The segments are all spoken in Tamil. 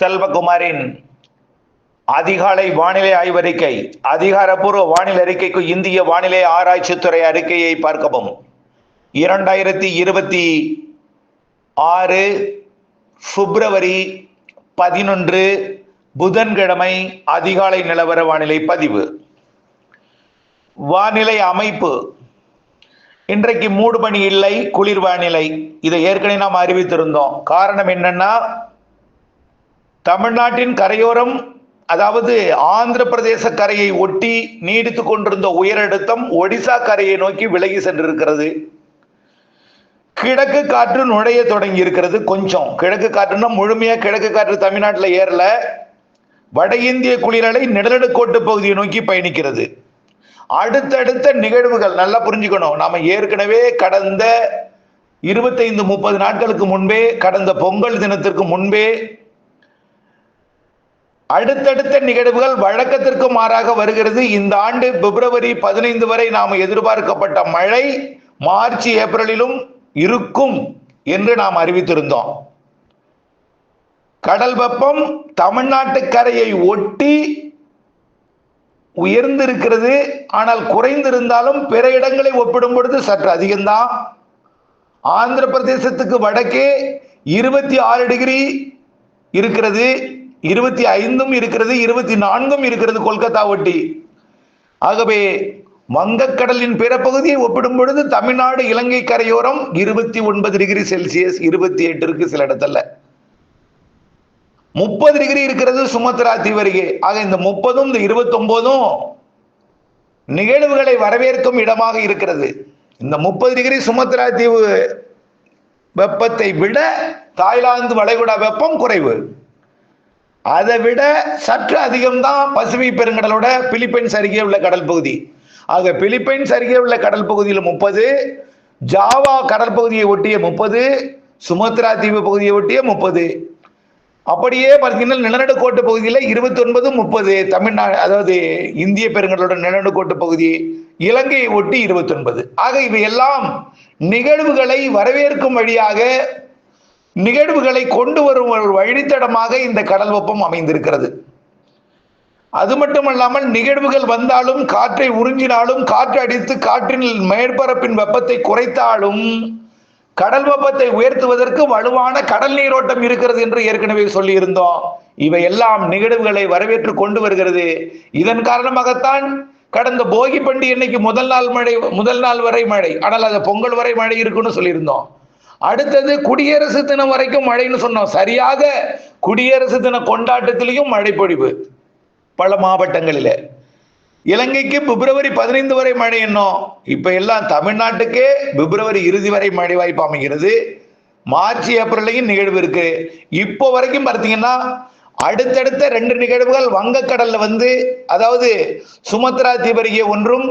செல்வகுமாரின் அதிகாலை வானிலை ஆய்வறிக்கை அதிகாரப்பூர்வ வானிலை அறிக்கைக்கு இந்திய வானிலை ஆராய்ச்சித்துறை அறிக்கையை பார்க்கவும். இரண்டாயிரத்தி இருபத்தி ஆறு பிப்ரவரி பதினொன்று புதன்கிழமை அதிகாலை நிலவர வானிலை பதிவு. வானிலை அமைப்பு. இன்றைக்கு மூடுபனி இல்லை குளிர் வானிலை. இதை ஏற்கனவே நாம் அறிவித்திருந்தோம். காரணம் என்னன்னா தமிழ்நாட்டின் கரையோரம் அதாவது ஆந்திர பிரதேச கரையை ஒட்டி நீடித்து கொண்டிருந்த உயரழுத்தம் ஒடிசா கரையை நோக்கி விலகி சென்றிருக்கிறது. கிழக்கு காற்று நுழைய தொடங்கி இருக்கிறது கொஞ்சம். கிழக்கு காற்றுன்னா முழுமையாக கிழக்கு காற்று தமிழ்நாட்டில் ஏறல. வட இந்திய குளிரலை நிழலடுக்கோட்டு பகுதியை நோக்கி பயணிக்கிறது. அடுத்தடுத்த நிகழ்வுகள் நல்லா புரிஞ்சுக்கணும். நாம ஏற்கனவே கடந்த இருபத்தைந்து முப்பது நாட்களுக்கு முன்பே கடந்த பொங்கல் தினத்திற்கு முன்பே அடுத்தடுத்த நிகழ்வுகள் வழக்கத்திற்கு மாறாக வருகிறது. இந்த ஆண்டு பிப்ரவரி பதினைந்து வரை நாம் எதிர்பார்க்கப்பட்ட மழை மார்ச் ஏப்ரலிலும் இருக்கும் என்று நாம் அறிவித்திருந்தோம். கடல் வெப்பம் தமிழ்நாட்டு கரையை ஒட்டி உயர்ந்திருக்கிறது. ஆனால் குறைந்திருந்தாலும் பிற இடங்களை ஒப்பிடும் பொழுது சற்று அதிகம்தான். ஆந்திர பிரதேசத்துக்கு வடக்கே இருபத்தி ஆறு டிகிரி இருக்கிறது. இருபத்தி ஐந்தும் இருக்கிறது இருபத்தி நான்கும் இருக்கிறது கொல்கத்தா ஒட்டி. ஆகவே வங்கக்கடலின் பிற பகுதியை ஒப்பிடும் பொழுது தமிழ்நாடு இலங்கை கரையோரம் இருபத்தி ஒன்பது டிகிரி செல்சியஸ் இருபத்தி எட்டு இருக்கு சில இடத்துல. முப்பது டிகிரி இருக்கிறது சுமத்ரா தீவருகே. ஆக இந்த முப்பதும் இந்த இருபத்தி ஒன்பதும் நிகழ்வுகளை வரவேற்கும் இடமாக இருக்கிறது. இந்த முப்பது டிகிரி சுமத்ரா தீவு வெப்பத்தை விட தாய்லாந்து வளைகுடா வெப்பம் குறைவு. அதை விட சற்று அதிகம்தான் பசிபிக் பெருங்கடலோட பிலிப்பைன்ஸ் அருகே உள்ள கடல் பகுதி. ஆக பிலிப்பைன்ஸ் அருகே உள்ள கடல் பகுதியில் முப்பது ஜாவா கடல் பகுதியை ஒட்டிய முப்பது சுமத்ரா தீவு பகுதியை ஒட்டிய முப்பது. அப்படியே பார்த்தீங்கன்னா நிலநடுக்கோட்டு பகுதியில் இருபத்தி ஒன்பது முப்பது. தமிழ்நாடு அதாவது இந்திய பெருங்கடலோட நிலநடுக்கோட்டு பகுதி இலங்கையை ஒட்டி இருபத்தி ஒன்பது ஆக இவையெல்லாம் நிகழ்வுகளை வரவேற்கும் வழியாக நிகழ்வுகளை கொண்டு வரும் ஒரு வழித்தடமாக இந்த கடல் வெப்பம் அமைந்திருக்கிறது. அது மட்டுமல்லாமல் நிகழ்வுகள் வந்தாலும் காற்றை உறிஞ்சினாலும் காற்று அடித்து காற்றின் மேற்பரப்பின் வெப்பத்தை குறைத்தாலும் கடல் வெப்பத்தை உயர்த்துவதற்கு வலுவான கடல் நீரோட்டம் இருக்கிறது என்று ஏற்கனவே சொல்லியிருந்தோம். இவை எல்லாம் நிகழ்வுகளை வரவேற்று கொண்டு வருகிறது. இதன் காரணமாகத்தான் கடந்த போகி பண்டிகை இன்னைக்கு முதல் நாள் மழை முதல் நாள் வரை மழை. ஆனால் அது பொங்கல் வரை மழை இருக்குன்னு சொல்லியிருந்தோம். அடுத்தது குடியரசு தினம் வரைக்கும் மழைன்னு சொன்னோம். சரியாக குடியரசு தின கொண்டாட்டத்திலையும் மழை பொழிவு பல மாவட்டங்களில். இலங்கைக்கு பிப்ரவரி பதினைந்து வரை மழை என்னும் இப்ப எல்லாம் தமிழ்நாட்டுக்கே பிப்ரவரி இறுதி வரை மழை வாய்ப்பு அமைகிறது. மார்ச் ஏப்ரல்லையும் நிகழ்வு இருக்கு. இப்போ வரைக்கும் பார்த்தீங்கன்னா அடுத்தடுத்த ரெண்டு நிகழ்வுகள் வங்கக்கடல்ல வந்து அதாவது சுமத்ரா தீபருகே ஒன்றும்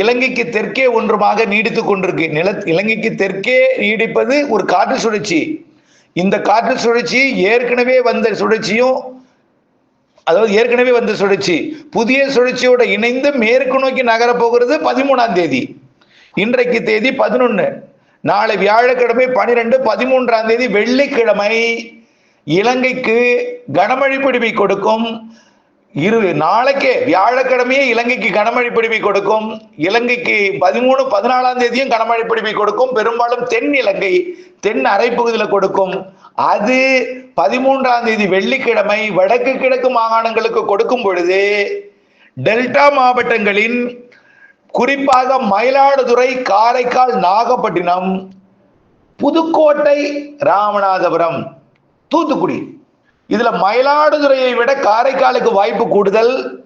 இலங்கைக்கு தெற்கே ஒன்றுமாக நீடித்து கொண்டிருக்கு. நில இலங்கைக்கு தெற்கே நீடிப்பது ஒரு காற்று சுழற்சி. இந்த காற்று சுழற்சி ஏற்கனவே வந்த சுழற்சியும் அதாவது ஏற்கனவே வந்த சுழற்சி. புதிய சுழற்சியோட இணைந்து மேற்கு நோக்கி நகரப்போகிறது பதிமூணாம் தேதி. இன்றைக்கு தேதி பதினொன்று நாளை வியாழக்கிழமை பனிரெண்டு பதிமூன்றாம் தேதி வெள்ளிக்கிழமை இலங்கைக்கு கனமழை பிடிமை கொடுக்கும். இரு நாளைக்கே வியாழக்கிழமையே இலங்கைக்கு கனமழை பிடிவை கொடுக்கும். இலங்கைக்கு பதிமூணு பதினாலாம் தேதியும் கனமழை பிடிவை கொடுக்கும். பெரும்பாலும் தென் இலங்கை தென் அரைப்பகுதியில் கொடுக்கும். அது பதிமூன்றாம் தேதி வெள்ளிக்கிழமை வடக்கு கிழக்கு மாகாணங்களுக்கு கொடுக்கும் பொழுது டெல்டா மாவட்டங்களின் குறிப்பாக மயிலாடுதுறை காரைக்கால் நாகப்பட்டினம் புதுக்கோட்டை ராமநாதபுரம் தூத்துக்குடி இதுல மயிலாடுதுறையை விட காரைக்காலுக்கு வாய்ப்பு கூடுதல்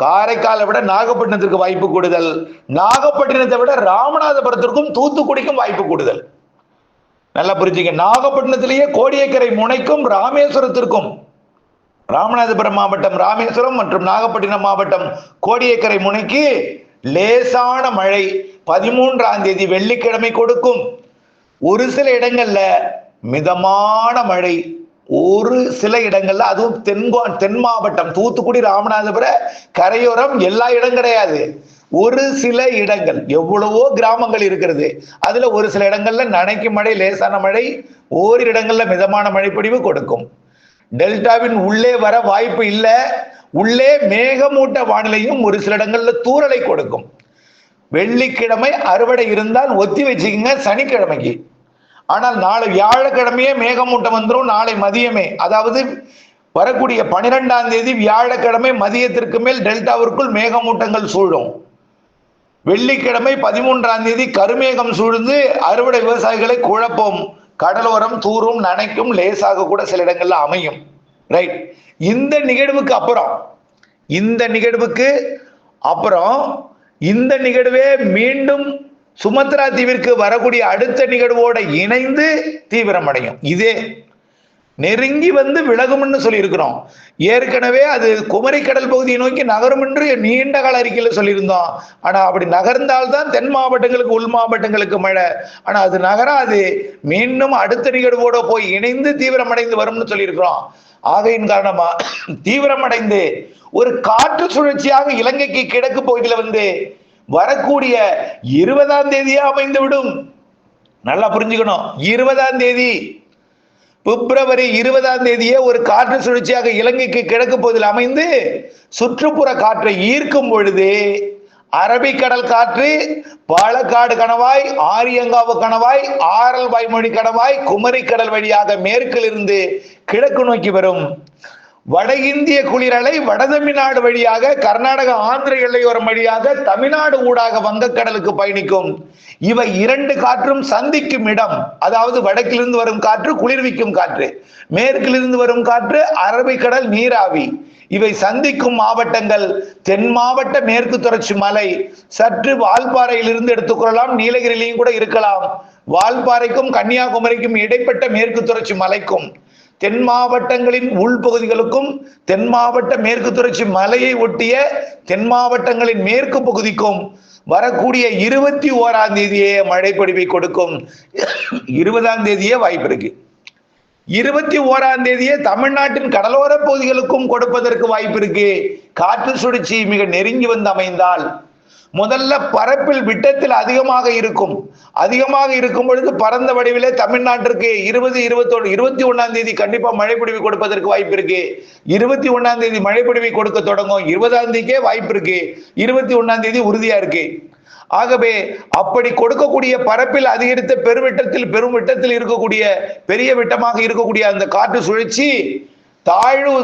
காரைக்காலை விட நாகப்பட்டினத்திற்கு வாய்ப்பு கூடுதல் நாகப்பட்டினத்தை விட ராமநாதபுரத்திற்கும் தூத்துக்குடிக்கும் வாய்ப்பு கூடுதல். நல்லா புரிஞ்சுங்க. நாகப்பட்டினத்திலேயே கோடியக்கரை முனைக்கும் ராமேஸ்வரத்திற்கும் ராமநாதபுரம் மாவட்டம் ராமேஸ்வரம் மற்றும் நாகப்பட்டினம் மாவட்டம் கோடியக்கரை முனைக்கு லேசான மழை பதிமூன்றாம் தேதி வெள்ளிக்கிழமை கொடுக்கும். ஒரு சில இடங்கள்ல மிதமான மழை. ஒரு சில இடங்கள்ல அதுவும் தென்கோ தென் மாவட்டம் தூத்துக்குடி ராமநாதபுர கரையோரம் எல்லா இடம் கிடையாது. ஒரு சில இடங்கள் எவ்வளவோ கிராமங்கள் இருக்கிறது. அதுல ஒரு சில இடங்கள்ல நனைக்கும் மழை லேசான மழை ஓரிரு இடங்கள்ல மிதமான மழைப்பொழிவு கொடுக்கும். டெல்டாவின் உள்ளே வர வாய்ப்பு இல்லை. உள்ளே மேகமூட்ட வானிலையும் ஒரு சில இடங்கள்ல தூறலை கொடுக்கும். வெள்ளிக்கிழமை அறுவடை இருந்தால் ஒத்தி வச்சுக்கோங்க சனிக்கிழமைக்கு. ஆனால் நாளை வியாழக்கிழமையே மேகமூட்டம் வந்துடும் நாளை மதியமே. அதாவது வரக்கூடிய பனிரெண்டாம் தேதி வியாழக்கிழமை மதியத்திற்கு மேல் டெல்டாவிற்குள் மேகமூட்டங்கள் சூழும். வெள்ளிக்கிழமை பதிமூன்றாம் தேதி கருமேகம் சூழ்ந்து அறுவடை விவசாயிகளை குழப்பம். கடலோரம் தூரும் நனைக்கும் லேசாக கூட சில இடங்கள்ல அமையும். ரைட் இந்த நிகழ்வுக்கு அப்புறம் இந்த நிகழ்வுக்கு அப்புறம் இந்த நிகழ்வே மீண்டும் சுமத்ரா தீவிற்கு வரக்கூடிய அடுத்த நிகழ்வோட இணைந்து தீவிரமடையும். இதே நெருங்கி வந்து விலகும்னு சொல்லியிருக்கிறோம். ஏற்கனவே அது குமரி கடல் பகுதியை நோக்கி நகரும் என்று நீண்ட கால அறிக்கையில் சொல்லியிருந்தோம். ஆனா அப்படி நகர்ந்தால்தான் தென் மாவட்டங்களுக்கு உள் மாவட்டங்களுக்கு மழை. ஆனா அது நகராது. மீண்டும் அடுத்த நிகழ்வோட போய் இணைந்து தீவிரமடைந்து வரும்னு சொல்லியிருக்கிறோம். ஆகையின் காரணமா தீவிரமடைந்து ஒரு காற்று சுழற்சியாக இலங்கைக்கு கிழக்கு பகுதியில் வந்து வரக்கூடிய இருபதாம் தேதியா அமைந்து விடும். நல்லா புரிஞ்சுக்கணும். இருபதாம் தேதி. பிப்ரவரி இருபதாம் தேதியே ஒரு காற்று சுழற்சியாக இலங்கைக்கு கிழக்கு பகுதியில் அமைந்து சுற்றுப்புற காற்றை ஈர்க்கும் பொழுது அரபிக்கடல் காற்று பாலக்காடு கணவாய் ஆரியங்காவு கணவாய் ஆரல் வாய்மொழி கணவாய் குமரி கடல் வழியாக மேற்கிலிருந்து கிழக்கு நோக்கி வரும். வட இந்திய குளிரலை வட தமிழ்நாடு வழியாக கர்நாடக ஆந்திர எல்லையோரம் வழியாக தமிழ்நாடு ஊடாக வங்கக்கடலுக்கு பயணிக்கும். இவை இரண்டு காற்றும் சந்திக்கும் இடம். அதாவது வடக்கிலிருந்து வரும் காற்று குளிர்விக்கும் காற்று. மேற்கிலிருந்து வரும் காற்று அரபிக்கடல் நீராவி. இவை சந்திக்கும் மாவட்டங்கள் தென் மாவட்ட மேற்கு தொடர்ச்சி மலை. சற்று வால்பாறையிலிருந்து எடுத்துக்கொள்ளலாம் நீலகிரிலையும் கூட இருக்கலாம். வால்பாறைக்கும் கன்னியாகுமரிக்கும் இடைப்பட்ட மேற்கு தொடர்ச்சி மலைக்கும். தென் மாவட்டங்களின் உள்பகுதிகளுக்கும் தென் மாவட்ட மேற்கு தொடர்ச்சி மலையை ஒட்டிய தென் மாவட்டங்களின் மேற்கு பகுதிக்கும் வரக்கூடிய இருபத்தி ஓராம் தேதியே மழை கொடுக்கும். இருபதாம் தேதியே வாய்ப்பு இருக்கு. இருபத்தி ஓராம் தேதியே தமிழ்நாட்டின் கடலோர பகுதிகளுக்கும் கொடுப்பதற்கு வாய்ப்பு இருக்கு. காற்று சுழற்சி மிக நெருங்கி வந்து அமைந்தால் முதல்ல பரப்பில் விட்டத்தில் அதிகமாக இருக்கும். அதிகமாக இருக்கும் பொழுது பரந்த வடிவிலே தமிழ்நாட்டிற்கு இருபது இருபத்தொன்று இருபத்தி ஒன்னாம் தேதி கண்டிப்பா மழை பொழிவு கொடுப்பதற்கு வாய்ப்பு இருக்கு. இருபத்தி ஒன்னாம் தேதி மழை பொழிவை கொடுக்க தொடங்கும். இருபதாம் தேதிக்கே வாய்ப்பு இருக்கு. இருபத்தி ஒன்னாம் தேதி உறுதியா இருக்கு. ஆகவே அப்படி கொடுக்கக்கூடிய பரப்பில் அதிகரித்த பெருவிட்டத்தில் பெரும் விட்டத்தில் இருக்கக்கூடிய பெரிய விட்டமாக இருக்கக்கூடிய அந்த காற்று சுழற்சி தாழ்வு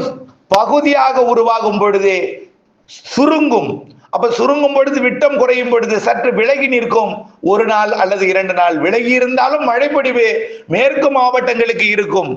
பகுதியாக உருவாகும் பொழுது சுருங்கும். அப்ப சுருங்கும் பொழுது விட்டம் குறையும் பொழுது சற்று விலகி நிற்கும். ஒரு நாள் அல்லது இரண்டு நாள் விலகி இருந்தாலும் மழைப்பொழிவு மேற்கு மாவட்டங்களுக்கு இருக்கும்.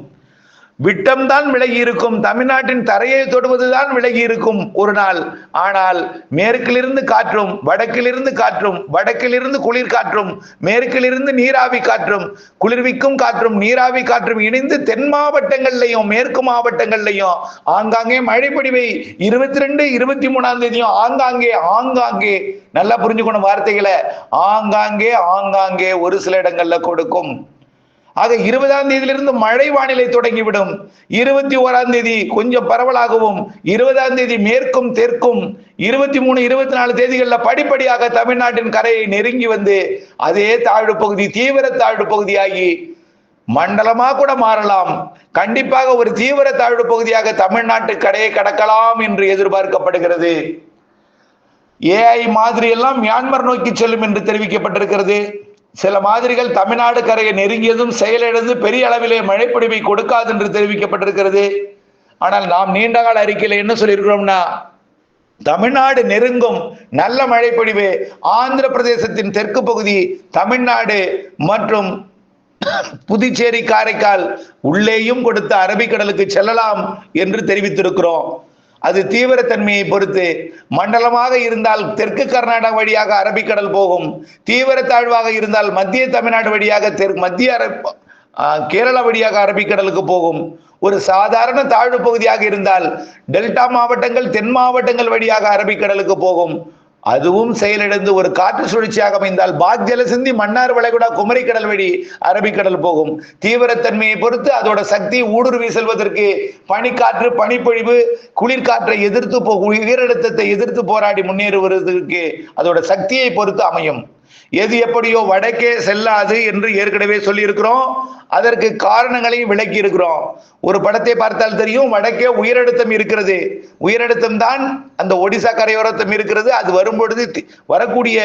விட்டம்தான் விலகி இருக்கும் தமிழ்நாட்டின் தரையை தொடுவதுதான் விலகி இருக்கும் ஒரு நாள். ஆனால் மேற்கிலிருந்து காற்றும் வடக்கிலிருந்து காற்றும் வடக்கிலிருந்து குளிர் காற்றும் மேற்கிலிருந்து நீராவி காற்றும் குளிர்விக்கும் காற்றும் நீராவி காற்றும் இணைந்து தென் மாவட்டங்கள்லையும் மேற்கு மாவட்டங்கள்லையும் ஆங்காங்கே மழைப்பொடிவை இருபத்தி ரெண்டு இருபத்தி மூணாம் தேதியும் ஆங்காங்கே ஆங்காங்கே நல்லா புரிஞ்சுக்கணும் வார்த்தைகளை. ஆங்காங்கே ஆங்காங்கே ஒரு சில இடங்கள்ல கொடுக்கும். ஆக இருபதாம் தேதியிலிருந்து மழை வானிலை தொடங்கிவிடும். இருபத்தி ஓராம் தேதி கொஞ்சம் பரவலாகவும் இருபதாம் தேதி மேற்கும் தெற்கும் இருபத்தி மூணு இருபத்தி நாலு தேதிகளில் படிப்படியாக தமிழ்நாட்டின் கரையை நெருங்கி வந்து அதே தாழ்வு பகுதி தீவிர தாழ்வு பகுதியாகி மண்டலமா கூட மாறலாம். கண்டிப்பாக ஒரு தீவிர தாழ்வு பகுதியாக தமிழ்நாட்டு கடையை கடக்கலாம் என்று எதிர்பார்க்கப்படுகிறது. ஏஐ மாதிரி எல்லாம் மியான்மர் நோக்கி செல்லும் என்று தெரிவிக்கப்பட்டிருக்கிறது. சில மாதிரிகள் தமிழ்நாடு கரையை நெருங்கியதும் செயலிழந்து பெரிய அளவிலே மழைப்பொழிவை கொடுக்காது என்று தெரிவிக்கப்பட்டிருக்கிறது. ஆனால் நாம் நீண்டகால அறிக்கையில் என்ன சொல்லியிருக்கிறோம்னா தமிழ்நாடு நெருங்கும் நல்ல மழைப்பொழிவு ஆந்திர பிரதேசத்தின் தெற்கு பகுதி தமிழ்நாடு மற்றும் புதுச்சேரி காரைக்கால் உள்ளேயும் கொடுத்த அரபிக்கடலுக்கு செல்லலாம் என்று தெரிவித்திருக்கிறோம். அது தீவிரத்தன்மையை பொறுத்து மண்டலமாக இருந்தால் தெற்கு கர்நாடகா வழியாக அரபிக்கடல் போகும். தீவிர தாழ்வாக இருந்தால் மத்திய தமிழ்நாடு வழியாக தெற்கு மத்திய அரப் கேரளா வழியாக அரபிக்கடலுக்கு போகும். ஒரு சாதாரண தாழ்வு பகுதியாக இருந்தால் டெல்டா மாவட்டங்கள் தென் மாவட்டங்கள் வழியாக அரபிக்கடலுக்கு போகும். அதுவும் செயலிழந்து ஒரு காற்று சுழற்சியாக அமைந்தால் பாக் ஜலசிந்தி மன்னார் வளைகுடா குமரிக்கடல் வழி அரபிக்கடல் போகும். தீவிரத்தன்மையை பொறுத்து அதோட சக்தி ஊடுருவி செல்வதற்கு பனிக்காற்று பனிப்பொழிவு குளிர்காற்றை எதிர்த்து போ உயரழுத்தத்தை எதிர்த்து போராடி முன்னேறுவதற்கு அதோட சக்தியை பொறுத்து அமையும். எது எப்படியோ வடக்கே செல்லாது என்று ஏற்கனவே சொல்லியிருக்கிறோம். அதற்கு காரணங்களையும் விளக்கி இருக்கிறோம் ஒரு படத்தை பார்த்தால் தெரியும் வடக்கே உயரழுத்தம் இருக்கிறது. உயரழுத்தம் தான் அந்த ஒடிசா கரையோரத்தம் இருக்கிறது. அது வரும்பொழுது வரக்கூடிய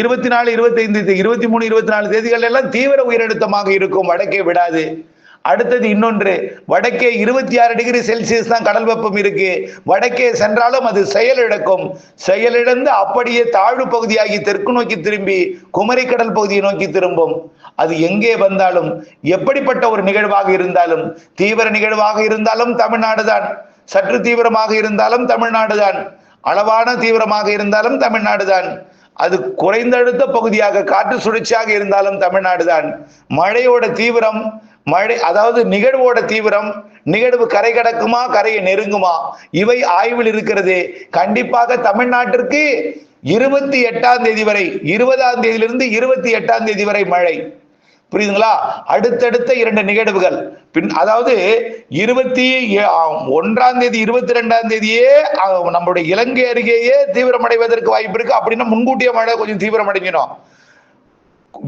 இருபத்தி நாலு இருபத்தைந்து இருபத்தி மூணு இருபத்தி நாலு தேதிகள் எல்லாம் தீவிர உயரழுத்தமாக இருக்கும். வடக்கே விடாது. அடுத்தது இன்னொன்று வடக்கே இருபத்தி ஆறு டிகிரி செல்சியஸ் தான் கடல் வெப்பம் இருக்கு. வடக்கே சென்றாலும் அது செயலிழக்கும். செயலிழந்து அப்படியே தாழ்வு பகுதியாகி தெற்கு நோக்கி திரும்பி குமரி கடல் பகுதியை நோக்கி திரும்பும். அது எங்கே வந்தாலும் எப்படிப்பட்ட ஒரு நிகழ்வாக இருந்தாலும் தீவிர நிகழ்வாக இருந்தாலும் தமிழ்நாடு தான். சற்று தீவிரமாக இருந்தாலும் தமிழ்நாடு தான். அளவான தீவிரமாக இருந்தாலும் தமிழ்நாடு தான். அது குறைந்தழுத்த பகுதியாக காற்று சுழற்சியாக இருந்தாலும் தமிழ்நாடு தான் மழையோட தீவிரம் மழை அதாவது நிகழ்வோட தீவிரம் நிகழ்வு கரை கடக்குமா கரையை நெருங்குமா இவை ஆய்வில் இருக்கிறது. கண்டிப்பாக தமிழ்நாட்டிற்கு இருபத்தி எட்டாம் தேதி வரை இருபதாம் தேதியிலிருந்து இருபத்தி எட்டாம் தேதி வரை மழை. புரியுதுங்களா? அடுத்தடுத்த இரண்டு நிகழ்வுகள். பின் அதாவது இருபத்தி ஒன்றாம் தேதி இருபத்தி ரெண்டாம் தேதியே நம்மளுடைய இலங்கை அருகேயே தீவிரமடைவதற்கு வாய்ப்பு இருக்கு. அப்படின்னா முன்கூட்டியே மழை கொஞ்சம் தீவிரமடைஞ்சிடும்.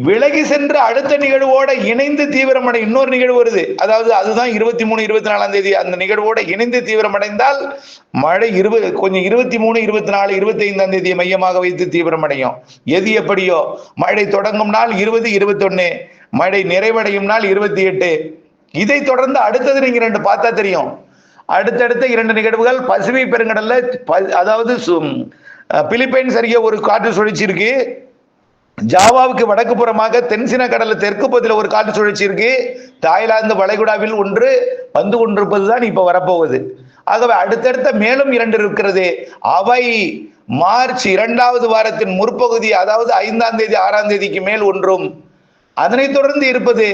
விலகி சென்ற அடுத்த நிகழ்வோட இணைந்து தீவிரமடை இன்னொரு நிகழ்வு வருது. அதாவது அதுதான் இருபத்தி மூணு இருபத்தி நாலாம் தேதி. அந்த நிகழ்வோட இணைந்து தீவிரமடைந்தால் மழை இருபது கொஞ்சம் இருபத்தி மூணு இருபத்தி நாலு இருபத்தி ஐந்தாம் தேதியை மையமாக வைத்து தீவிரமடையும். எது எப்படியோ மழை தொடங்கும் நாள் இருபது இருபத்தொன்னு. மழை நிறைவடையும் நாள் இருபத்தி எட்டு. இதை தொடர்ந்து அடுத்தது நீங்க ரெண்டு பார்த்தா தெரியும். அடுத்தடுத்த இரண்டு நிகழ்வுகள் பசிபிக் பெருங்கடல்ல ப- அதாவது சு- பிலிப்பைன்ஸ் அருகே ஒரு காற்று சுழற்சி இருக்கு. ஜாவாவுக்கு வடக்கு புறமாக தென்சின கடல்ல தெற்கு பகுதியில் ஒரு காற்று சுழற்சி இருக்கு. தாய்லாந்து வளைகுடாவில் ஒன்று வந்து கொண்டிருப்பது தான் இப்ப வரப்போகுது. ஆகவே அடுத்தடுத்த மேலும் இரண்டு இருக்கிறது. அவை மார்ச் இரண்டாவது வாரத்தின் முற்பகுதி அதாவது ஐந்தாம் தேதி ஆறாம் தேதிக்கு மேல் ஒன்றும். அதனைத் தொடர்ந்து இருப்பது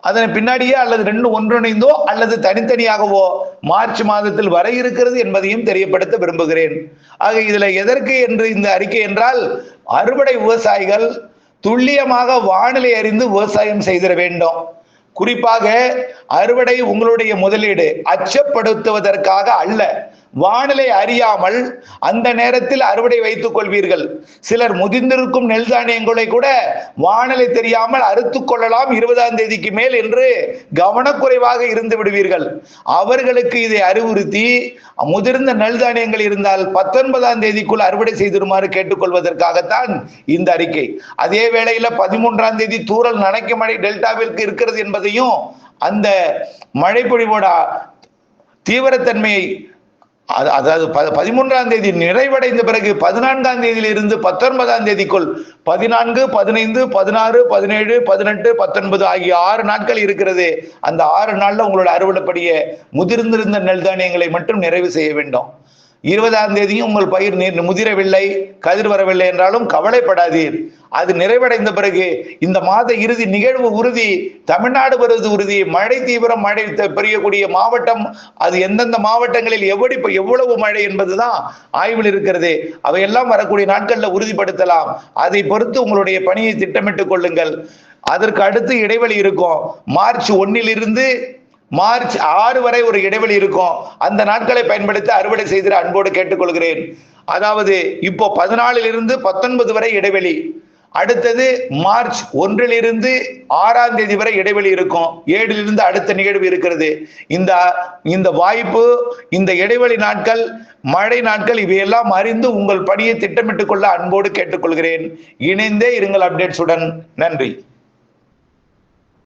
அதன் பின்னாடியே அல்லது ரெண்டு ஒன்றிணைந்தோ அல்லது தனித்தனியாகவோ மார்ச் மாதத்தில் வர இருக்கிறது என்பதையும் தெரியப்படுத்த விரும்புகிறேன். ஆக இதுல எதற்கு என்று இந்த அறிக்கை என்றால் அறுவடை விவசாயிகள் துல்லியமாக வானிலை அறிந்து விவசாயம் செய்திட வேண்டும். குறிப்பாக அறுவடை உங்களுடைய முதலீடு அச்சப்படுத்துவதற்காக அல்ல. வானிலை அறியாமல் அந்த நேரத்தில் அறுவடை வைத்துக் கொள்வீர்கள். சிலர் முதிர்ந்திருக்கும் நெல் தானியங்களை கூட வானிலை தெரியாமல் அறுத்து கொள்ளலாம் இருபதாம் தேதிக்கு மேல் என்று கவனக்குறைவாக இருந்து விடுவீர்கள். அவர்களுக்கு இதை அறிவுறுத்தி முதிர்ந்த நெல் தானியங்கள் இருந்தால் பத்தொன்பதாம் தேதிக்குள் அறுவடை செய்திருமாறு கேட்டுக்கொள்வதற்காகத்தான் இந்த அறிக்கை. அதே வேளையில பதிமூன்றாம் தேதி தூரல் நனைக்க மழை டெல்டாவிற்கு இருக்கிறது என்பதையும் அந்த மழைப்பொழிவோட தீவிரத்தன்மையை அது- அதாவது ப- பதிமூன்றாம் தேதி நிறைவடைந்த பிறகு பதினான்காம் தேதியிலிருந்து பத்தொன்பதாம் தேதிக்குள் பதினான்கு பதினைந்து பதினாறு பதினேழு பதினெட்டு பத்தொன்பது ஆகிய ஆறு நாட்கள் இருக்கிறது. அந்த ஆறு நாள்ல உங்களோட அறுவடைப்படிய முதிர்ந்திருந்த நெல் தானியங்களை மட்டும் நிறைவு செய்ய வேண்டும். இருபதாம் தேதியும் உங்கள் பயிர் நீர் முதிரவில்லை கதிர் வரவில்லை என்றாலும் கவலைப்படாதீர். அது நிறைவடைந்த பிறகு இந்த மாத இறுதி நிகழ்வு உறுதி தமிழ்நாடு வருவது உறுதி மழை தீவிரம் மழை பெரியக்கூடிய மாவட்டம் அது எந்தெந்த மாவட்டங்களில் எப்படி எவ்வளவு மழை என்பதுதான் ஆய்வில் இருக்கிறது. அவையெல்லாம் வரக்கூடிய நாட்களில் உறுதிப்படுத்தலாம். அதை பொறுத்து உங்களுடைய பணியை திட்டமிட்டுக் கொள்ளுங்கள். அதற்கு அடுத்து இடைவெளி இருக்கும். மார்ச் ஒன்னிலிருந்து மார்ச் ஆறு வரை ஒரு இடைவெளி இருக்கும். அந்த நாட்களை பயன்படுத்தி அறுவடை செய்திட அன்போடு கேட்டுக்கொள்கிறேன். அதாவது இப்போ பதினாலிலிருந்து பத்தொன்பது வரை இடைவெளி. அடுத்தது மார்ச் ஒன்றிலிருந்து ஆறாம் தேதி வரை இடைவெளி இருக்கும். ஏழிலிருந்து அடுத்த நிகழ்வு இருக்கிறது. இந்த இந்த வாய்ப்பு இந்த இடைவெளி நாட்கள் மழை நாட்கள் இவையெல்லாம் அறிந்து உங்கள் பணியை திட்டமிட்டுக் கொள்ள அன்போடு கேட்டுக்கொள்கிறேன். இணைந்தே இருங்கள் அப்டேட்ஸுடன். நன்றி.